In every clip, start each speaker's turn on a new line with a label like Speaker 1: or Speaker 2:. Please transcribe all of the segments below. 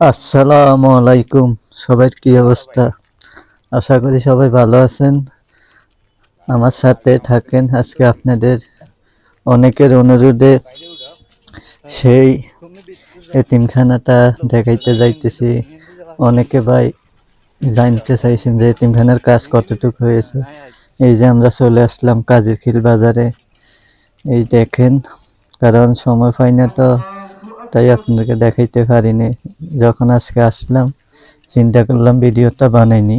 Speaker 1: আসসালামু আলাইকুম। সবার কি অবস্থা? আশা করি সবাই ভালো আছেন। আমার সাথে থাকেন আজকে আপনাদের অনেকের অনুরোধে। সেই এতিমখানাটা দেখাইতে যাইতেছি। অনেকে ভাই জানতে চাইছেন যে এতিমখানার কাজ কতটুকু হয়েছে। এই যে আমরা চলে আসলাম কাজের খিল বাজারে। এই দেখেন, কারণ সময় পাই না তো। তাই আপনাদেরকে দেখাইতে পারিনি। যখন আজকে আসলাম, চিন্তা করলাম ভিডিওটা বানাইনি।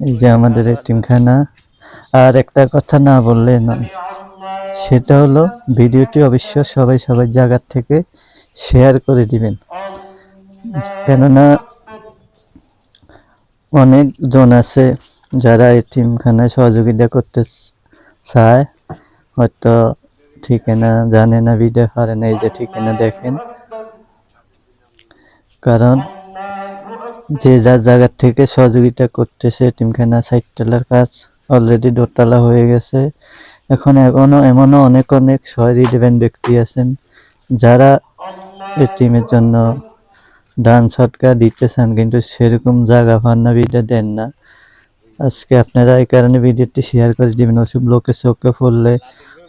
Speaker 1: এই যে আমাদের এতিমখানা। আর একটা কথা না বললে নয় সেটা হলো ভিডিওটি অবশ্য সবাই সবার জায়গার থেকে শেয়ার করে দিবেন। কেননা অনেক জন আছে যারা এতিমখানায় সহযোগিতা করতে চায়। হয়তো ঠিকানা জানে না ভিডিও পারে না, এই যে ঠিকানা দেখেন। কারণ যে যার জায়গার থেকে সহযোগিতা করতেছে, টিমখানা সাইডটালার কাজ অলরেডি দোতলা হয়ে গেছে। এখন এখনও এমনও অনেক অনেক সহায় দেবেন ব্যক্তি আছেন যারা এই টিমের জন্য ডান ছটকা চান কিন্তু সেরকম জায়গা পান না ভিডিও দেন না। আজকে আপনারা এই কারণে ভিডিওটি শেয়ার করে দিবেন ওসব লোকে চোখে পড়লে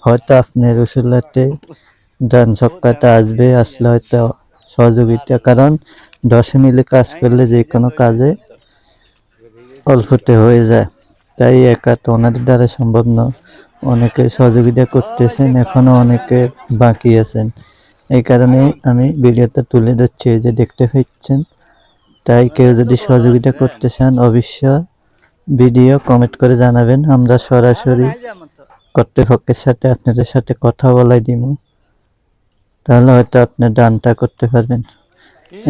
Speaker 1: হয়তো আপনার ওসুলাতে ডান ছক্কাটা আসবে, আসলে হয়তো সহযোগিতা, কারণ দশে মিলে কাজ করলে যে কোনো কাজে অল্পতে হয়ে যায়। তাই একা তো ওনাদের দ্বারা সম্ভব নয় অনেকে সহযোগিতা করতেছেন এখনও অনেকে বাকি আছেন। এই কারণে আমি ভিডিওটা তুলে ধরছি যে দেখতে পাচ্ছেন। তাই কেউ যদি সহযোগিতা করতে চান, অবশ্যই ভিডিও কমেন্ট করে জানাবেন। আমরা সরাসরি কর্তৃপক্ষের সাথে আপনাদের সাথে কথা বলাই দিব। তাহলে হয়তো আপনার দানটা করতে পারবেন।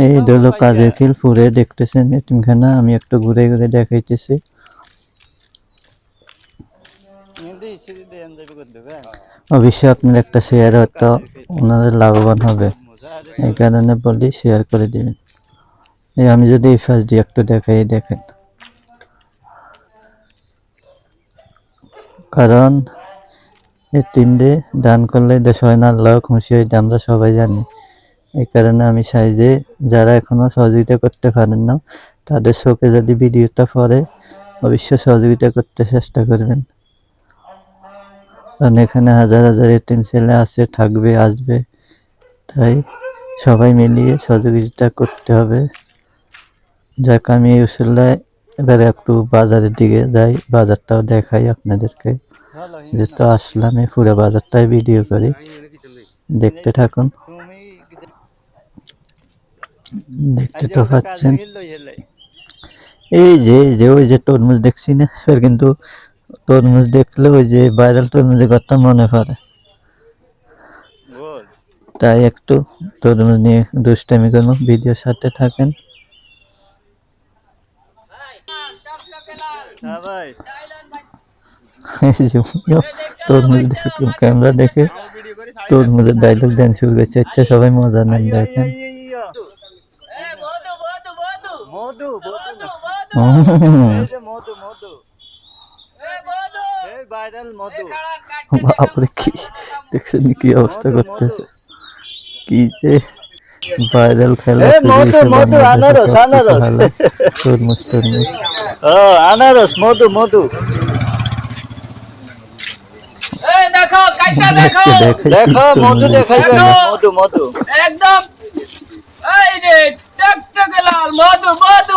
Speaker 1: এই হলো কাজের খিল পুরে দেখতেছেন এটিমখানা আমি একটু ঘুরে ঘুরে দেখাইতেছি। অবশ্যই আপনার একটা শেয়ার হয়তো ওনাদের লাভবান হবে। এই কারণে বলি শেয়ার করে দিবেন। এই আমি যদি এই ফার্স্ট দিয়ে একটু দেখাই, দেখেন। কারণ এই টিমে দান করলে দেশ হয় না আল্লাহ খুশি হইতে আমরা সবাই জানি। এই কারণে আমি চাই যে যারা এখনও সহযোগিতা করতে পারেন না, তাদের চোখে যদি ভিডিওটা পড়ে, অবশ্যই সহযোগিতা করতে চেষ্টা করবেন। কারণ এখানে হাজার হাজার এটিম ছেলে আছে, থাকবে, আসবে। তাই সবাই মিলিয়ে সহযোগিতা করতে হবে। যাক, আমি এই উসুল্লায় এবার একটু বাজারের দিকে যাই, বাজারটাও দেখাই আপনাদেরকে। যেহেতু আসলাম এই পুরো বাজারটাই ভিডিও করি। দেখতে থাকুন। দেখতে তো পাচ্ছেন। এই যে যে ওই যে তরমুজ দেখছি না এবার কিন্তু তরমুজ দেখলে ওই যে ভাইরাল তরমুজের কথা মনে পড়ে। তাই একটু তরমুজ নিয়ে দুষ্টামি করব ভিডিওর সাথে থাকেন। এই যে উনিও তরমুজ দেখে ক্যামেরা দেখে। তরমুজের ডায়লগ দেন শুরু করছে। আচ্ছা সবাই মজা নেন দেখেন।
Speaker 2: মধু মধু
Speaker 1: হুম,
Speaker 2: এই যে মধু মধু। এই ভাইরাল মধু
Speaker 1: বাপরে কি দেখছেন কি অবস্থা করতেছে? কি যে ভাইরাল খেলা
Speaker 2: এ,
Speaker 1: শুরু
Speaker 2: মধু,
Speaker 1: হয়েছে
Speaker 2: মধু,
Speaker 1: বাংলাদেশে,
Speaker 2: আনারস,
Speaker 1: সবকিছু
Speaker 2: আনারস।
Speaker 1: ভালো। তরমুজ তরমুজ
Speaker 2: ও আনারস মধু মধু
Speaker 3: এই দেখো। কাইটা দেখো
Speaker 2: দেখো মধু দেখাইবে
Speaker 1: আছে।
Speaker 2: মধু মধু
Speaker 3: একদম। এই রে টকটকে লাল মধু মধু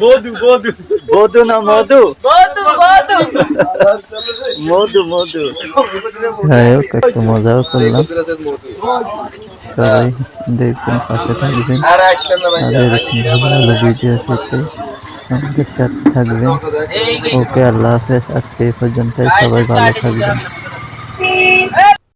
Speaker 3: মধু
Speaker 2: মধু না মধু?
Speaker 3: মধু মধু।
Speaker 2: মধু মধু।
Speaker 1: যাই একটু মজাও করলাম। সবাই দেখবেন পাশে থাকবেন। আর ভালো ভালো ভিডিও পেতে আমাদের সাথে থাকবেন ওকে আল্লাহ হাফেজ আজকে এই পর্যন্তই সবাই ভালো থাকবেন
Speaker 3: এই